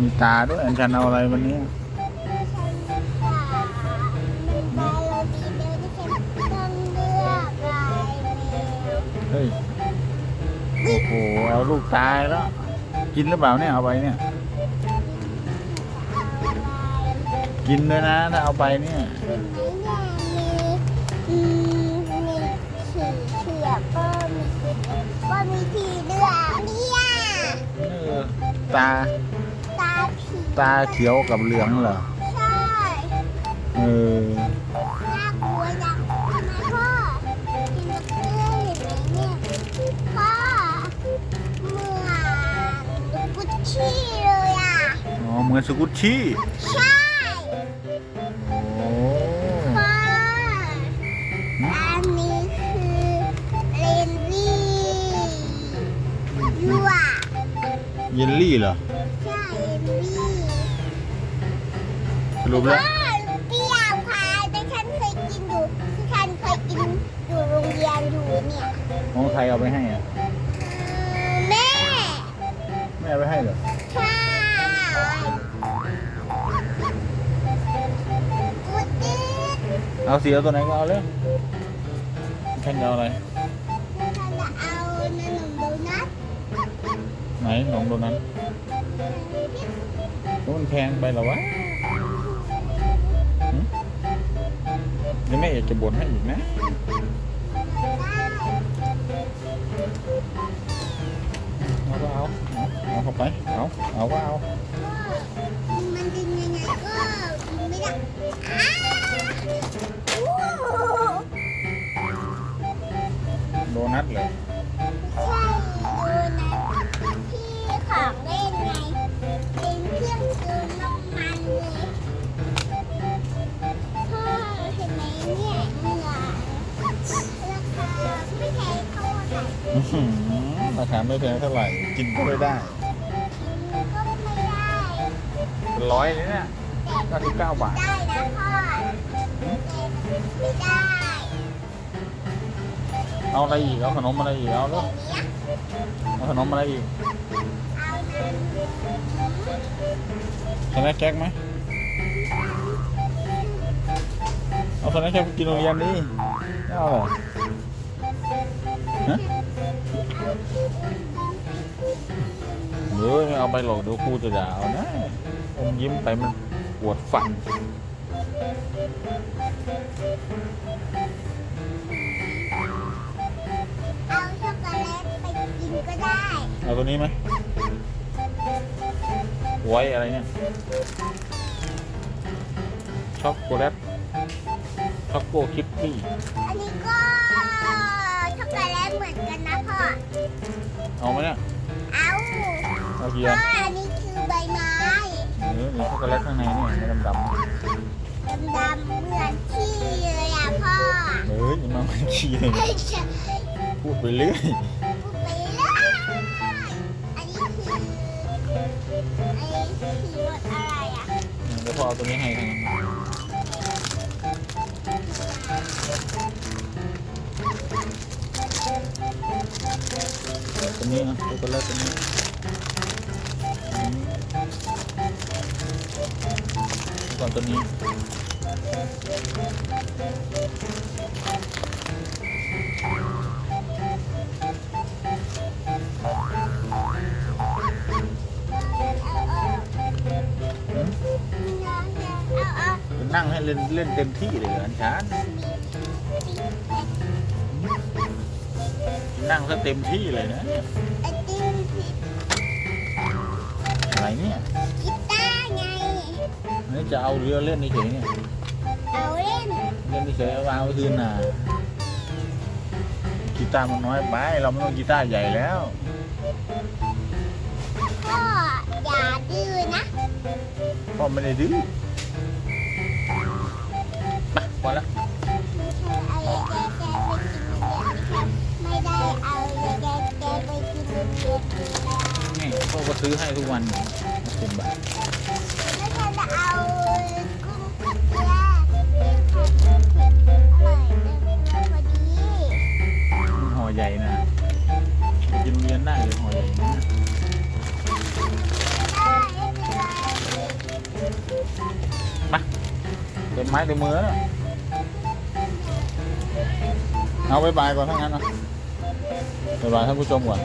มีตาด้วยอันชันเอาอะไรวันนี้ฉันค่ะมันไปโรตีเดียวที่ฉันต้องเลือกลายแมวเฮ้ยโอ้โหเอาลูกตายแล้ว กินหรือเปล่าเนี่ยเอาไปเนี่ยเอาลายกินด้วยนะถ้าเอาไปเนี่ยไหนเนี่ยมีอืมมีขี่เชือกก็มีก็มีผีเลือกเนี่ยเออตาตาผี ตาเขียวกับเหลืองเหรอ ใช่เออ น่ากลัวจังทำไมพ่อกินบักเกอร์เห็นไหมเนี่ยพ่อเหมือนกุชชี่เลยอะ อ๋อ เหมือนสกุชชี่ใช่โอ้ พ่ออันนี้คือเลนลี่ยั่วเยลลี่เหรอ ใช่เลนลี่ส รุปพ่แล้อวเปรี้ยวพายแต่ฉันเคยกินอยู่ที่ฉันเคยกินอยู่โรงเรียนอยู่เนี่ยของใครเอาไปให้อะแม่แม่เอาไปให้เหรอใช่กูติดเอาสีเอาตัวไหนก็เอาเลยท่านจะเอาอะไรฉันจะเอาขนมโดนัทไหนหนมตัวนั้นแล้วมันแพงไปเหรอวะ เดี๋ยวแม่อยากจะบ่นให้อีกนะเอาก็เอาเอาเอาเข้าไปเอาเอาก็เอามันดึงยังไงก็ดึงไม่ได้อ้าโอ้โดนัทเลย อื้อหือราคาไม่แพงเท่าไหร่ กินก็ไม่ได้ก็ไม่ได้เป็นร้อยเลยเนี่ย99บาท ได้นะพ่อไม่ได้เอาอะไรอีก เอาขนมอะไรอีก เอาแบแล้วบเนี้ยเอาขนมอะไรอีกเอาน้สแน็คแจ็คไหมเอาสแน็คแจ็คไปกินโรงเรียนดิไม่เอาเหรอฮะ เฮ้ยไม่เอาไปหรอกดี๋ยวครูจะด่าเอานะอมยิ้มไปมันปวดฟันเอาช็อกโกแลตไปกินก็ได้ เอาตัวนี้ไหมไว้อะไรเนี่ย ช็อกโกแลตช็อกโกคิปปี้ อันนี้ก็ ช็อกโกแลตเหมือนกันนะพ่อ เอาไหมเนี่ยเอาเอากี่พ่อัอนอันนี้คือใบไม้เออมีช็อกโกแลตข้างในเนี่ยไม่ดำดำดำๆเหมือนขี้เลยอะพ่อๆเฮ้ยอย่ามาไม่ขี้เลยไม่ใช่พูดไปเรื่อยพูดไปเลยอันนี้คือไอ้สีรสอะไรอะ เดี๋ยวพ่อเอาตัวนี้ให้ทางนั้น นี้นะช็อกโกแลตตัวนี้ก่อนตัวนี้นั่งให้เล่นเล่นเต็มที่เลยเหรออันชาน นั่งซะเต็มที่เลยนะไอติมผิดอะไรเนี่ยกีตาร์ไง นี่จะเอาเรือเล่นเฉยๆเนี่ยเอาเล่นเล่นเฉยๆเอาวางไว้คืนน่ะกีตาร์มันน้อยไปเราไม่ต้องกีตาร์ใหญ่แล้วพ่ออย่าดื้อนะพ่อไม่ได้ดื้อ ให้ทุกวันอยู่สิบบาทแล้วฉันจะเอากุ้งเกลือเป็นอร่อยเป็นเลือพอดีห่อใหญ่นะไปกินโรงเรียนได้เลยห่อใหญ่นะได้ไม่เป็นไรมาเต็มไม้เต็มมือแล้วเอาบายบายก่อนทั้างนั้นนะบายบายท่านผู้ชมก่อน